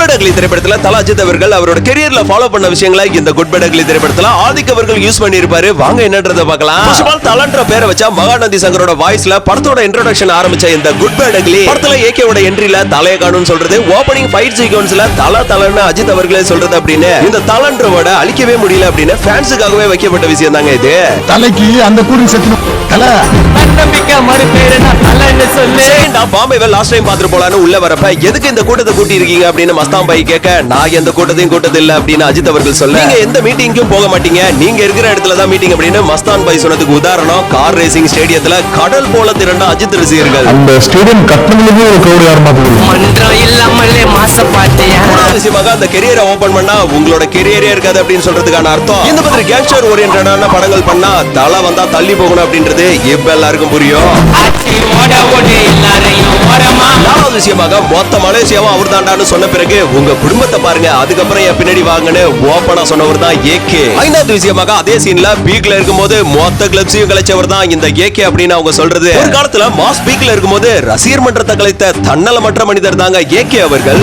Bad ugly திரைப்படத்துல தல அஜித் அவர்கள் அவரோட கெரியர்ல ஃபாலோ பண்ண விஷயங்களை இந்த குட் பேட் அக்லி திரைப்படத்துல ஆதிக் அவர்கள் யூஸ் பண்ணிருப்பாரு வாங்க என்னன்றத பார்க்கலாம். தலன்ற பேரை வச்சா மகாநந்தி சங்கரோட வாய்ஸ்ல படத்தோட இன்ட்ரோடக்ஷன் ஆரம்பிச்ச இந்த குட் பேட் அக்லி படத்துல ஏகேவோட என்ட்ரில தலைய காணும்னு சொல்றது ஓப்பனிங் ஃபைட் சீக்வன்ஸ்ல தல தலன்னு அஜித் அவர்களே சொல்றது அப்படின்னு இந்த தலன்ற வேர்டை அழிக்கவே முடியல அப்படின்னு ஃபேன்ஸுக்காகவே வைக்கப்பட்ட விஷயம் தாங்க இது. தலைக்கு அந்த கூடி செத்து தலை. சரிண்டா பாம்பேவை லாஸ்ட் டைம் பாத்துட்டு போலான்னு உள்ள வரப்ப எதுக்கு இந்த கூட்டத்தை கூட்டி இருக்கீங்க அப்படின்னு மஸ்தான் பாய் கேட்க நான் எந்த கூட்டத்தையும் கூட்டது இல்ல அப்படின்னு அஜித் அவர்கள் சொல்ல நீங்க எந்த மீட்டிங்க்கும் போக மாட்டீங்க. நீங்க இருக்கிற இடத்துல தான் மீட்டிங் அப்படின்னு மஸ்தான் பாய் சொன்னதுக்கு உதாரணம் கார் ரேசிங் ஸ்டேடியத்துல கடல் போல திரண்ட அஜித் ரசிகர்கள். அந்த ஸ்டேடியம் கட்டணங்களுக்கு ஒரு கவுடி யாருமா போகுது? மன்றம் இல்லாமலே மாச பாட்டியா மூணாவது விஷயமாக அந்த கெரியரை ஓபன் பண்ணா உங்களோட கெரியரே இருக்காது அப்படின்னு சொல்றதுக்கான அர்த்தம். இந்த மாதிரி கேங்ஸ்டர் ஓரியன்டான படங்கள் பண்ணா தலை வந்தா தள்ளி போகணும் அப்படின்றது இப்ப எல்லாருக்கும் புரியும். நாலாவது மொத்த மலேசியாவும் அவர் தாண்டான்னு சொன்ன பிறகு உங்க குடும்பத்தை பாருங்க. அதுக்கப்புறம் என் பின்னாடி வாங்கன்னு ஓப்பனா சொன்னவர் தான் ஏகே ஐந்தாவது விஷயமாக அதே சீன்ல பீக்ல இருக்கும்போது மொத்த கிளப்ஸையும் கலைச்சவர் தான் இந்த ஏகே அப்படின்னு அவங்க சொல்றது. ஒரு காலத்துல மாஸ் பீக்ல இருக்கும்போது ரசிகர் மன்றத்தை கலைத்த தன்னலமற்ற மனிதர் தாங்க ஏகே அவர்கள்.